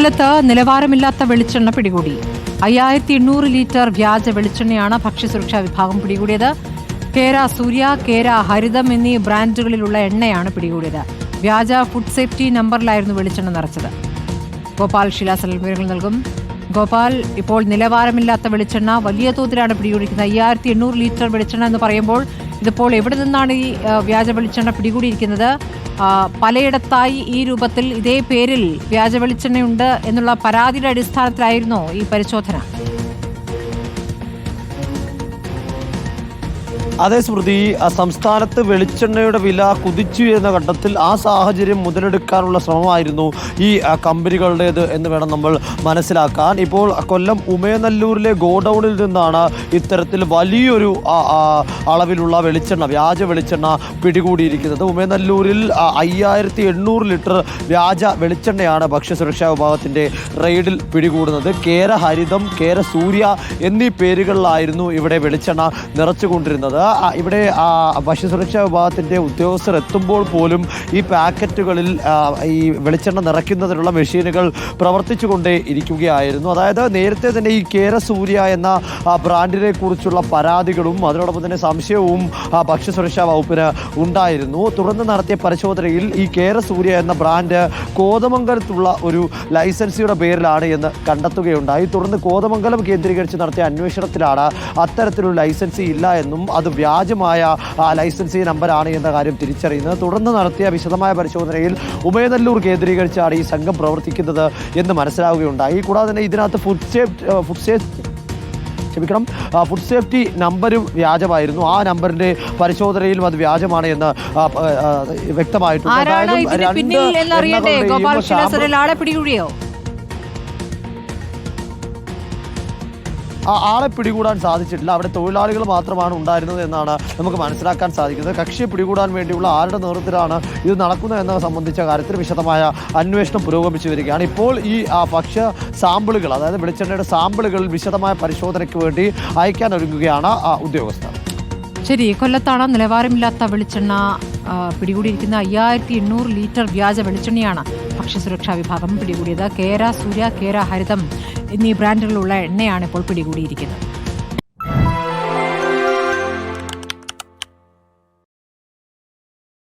കൊല്ലത്ത് നിലവാരമില്ലാത്ത വെളിച്ചെണ്ണ പിടികൂടി. അയ്യായിരത്തി എണ്ണൂറ് ലിറ്റർ വ്യാജ വെളിച്ചെണ്ണയാണ് ഭക്ഷ്യസുരക്ഷാ വിഭാഗം പിടികൂടിയത്. കേര സൂര്യ കേര ഹരിതം എന്നീ ബ്രാൻഡുകളിലുള്ള എണ്ണയാണ് പിടികൂടിയത്. വ്യാജ ഫുഡ് സേഫ്റ്റി നമ്പറിലായിരുന്നു വെളിച്ചെണ്ണ നിറച്ചത്. ഗോപാൽ ശിലാസൽ നൽകും. ഗോപാൽ ഇപ്പോൾ നിലവാരമില്ലാത്ത വെളിച്ചെണ്ണ വലിയ തോതിലാണ് പിടികൂടിക്കുന്നത് അയ്യായിരത്തി എണ്ണൂറ് ലിറ്റർ വെളിച്ചെണ്ണ എന്ന് പറയുമ്പോൾ ഇതിപ്പോൾ എവിടെ നിന്നാണ് ഈ വ്യാജ വെളിച്ചെണ്ണ പിടികൂടിയിരിക്കുന്നത്? പലയിടത്തായി ഈ രൂപത്തിൽ ഇതേ പേരിൽ വ്യാജ വെളിച്ചെണ്ണയുണ്ട് എന്നുള്ള പരാതിയുടെ അടിസ്ഥാനത്തിലായിരുന്നോ ഈ പരിശോധന. അതേ സ്മൃതി സംസ്ഥാനത്ത് വെളിച്ചെണ്ണയുടെ വില കുതിച്ചു എന്ന ഘട്ടത്തിൽ ആ സാഹചര്യം മുതലെടുക്കാനുള്ള ശ്രമമായിരുന്നു ഈ കമ്പനികളുടേത് എന്ന് വേണം നമ്മൾ മനസ്സിലാക്കാൻ. ഇപ്പോൾ കൊല്ലം ഉമയനല്ലൂരിലെ ഗോഡൌണിൽ നിന്നാണ് ഇത്തരത്തിൽ വലിയൊരു അളവിലുള്ള വെളിച്ചെണ്ണ വ്യാജ വെളിച്ചെണ്ണ പിടികൂടിയിരിക്കുന്നത്. ഉമയനല്ലൂരിൽ അയ്യായിരത്തി എണ്ണൂറ് ലിറ്റർ വ്യാജ വെളിച്ചെണ്ണയാണ് ഭക്ഷ്യസുരക്ഷാ വിഭാഗത്തിന്റെ റെയ്ഡിൽ പിടികൂടുന്നത്. കേര ഹരിതം കേര സൂര്യ എന്നീ പേരുകളിലായിരുന്നു ഇവിടെ വെളിച്ചെണ്ണ നിറച്ചുകൊണ്ടിരുന്നത്. ഇവിടെ ഭക്ഷ്യസുരക്ഷാ വിഭാഗത്തിന്റെ ഉദ്യോഗസ്ഥർ എത്തുമ്പോൾ പോലും ഈ പാക്കറ്റുകളിൽ ഈ വെളിച്ചെണ്ണ നിറയ്ക്കുന്നതിനുള്ള മെഷീനുകൾ പ്രവർത്തിച്ചുകൊണ്ടേ ഇരിക്കുകയായിരുന്നു. അതായത് നേരത്തെ തന്നെ ഈ കേര സൂര്യ എന്ന ബ്രാൻഡിനെ കുറിച്ചുള്ള പരാതികളും അതിനോടൊപ്പം തന്നെ സംശയവും ആ, ഭക്ഷ്യസുരക്ഷാ വകുപ്പിന് ഉണ്ടായിരുന്നു. തുടർന്ന് നടത്തിയ പരിശോധനയിൽ ഈ കേര സൂര്യ എന്ന ബ്രാൻഡ് കോതമംഗലത്തുള്ള ഒരു ലൈസൻസിയുടെ പേരിലാണ് എന്ന് കണ്ടെത്തുകയുണ്ടായി. തുടർന്ന് കോതമംഗലം കേന്ദ്രീകരിച്ച് നടത്തിയ അന്വേഷണത്തിലാണ് അത്തരത്തിലൊരു ലൈസൻസി ഇല്ല എന്നും അത് വ്യാജമായ ആ, ലൈസൻസി നമ്പറാണ് എന്ന കാര്യം തിരിച്ചറിയുന്നത്. തുടർന്ന് നടത്തിയ വിശദമായ പരിശോധനയിൽ ഉമയനല്ലൂർ കേന്ദ്രീകരിച്ചാണ് ഈ സംഘം പ്രവർത്തിക്കുന്നത് എന്ന് മനസ്സിലാവുകയുണ്ടായി. കൂടാതെ തന്നെ ഇതിനകത്ത് ഫുഡ് സേഫ്റ്റി ഫുഡ് സേഫ്റ്റി ക്ഷമിക്കണം ഫുഡ് സേഫ്റ്റി നമ്പരും വ്യാജമായിരുന്നു. ആ നമ്പറിന്റെ പരിശോധനയിലും അത് വ്യാജമാണ് എന്ന് വ്യക്തമായിട്ടുണ്ട്. ആളെ പിടികൂടാൻ സാധിച്ചിട്ടില്ല. അവിടെ തൊഴിലാളികൾ മാത്രമാണ് ഉണ്ടായിരുന്നത് എന്നാണ് നമുക്ക് മനസ്സിലാക്കാൻ സാധിക്കുന്നത്. കക്ഷിയെ പിടികൂടാൻ വേണ്ടിയുള്ള ആരുടെ നേതൃത്വത്തിലാണ് ഇത് നടക്കുന്നത് എന്നത് സംബന്ധിച്ച കാര്യത്തിൽ വിശദമായ അന്വേഷണം പുരോഗമിച്ചു വരികയാണ്. ഇപ്പോൾ ഈ പക്ഷ സാമ്പിളുകൾ അതായത് വെളിച്ചെണ്ണയുടെ സാമ്പിളുകൾ വിശദമായ പരിശോധനയ്ക്ക് വേണ്ടി അയക്കാൻ ഒരുങ്ങുകയാണ് ഉദ്യോഗസ്ഥർ. ശരി കൊല്ലത്താണ് നിലവാരമില്ലാത്ത വെളിച്ചെണ്ണ പിടികൂടിയിരിക്കുന്ന അയ്യായിരത്തി എണ്ണൂറ് ലിറ്റർ വ്യാജ വെളിച്ചെണ്ണയാണ് ഭക്ഷ്യസുരക്ഷാ വിഭാഗം പിടികൂടിയത്. കേര സൂര്യ കേര ഹരിതം. എന്നീ ബ്രാൻഡുകളുള്ള എണ്ണയാണ് ഇപ്പോൾ പിടികൂടിയിരിക്കുന്നത്.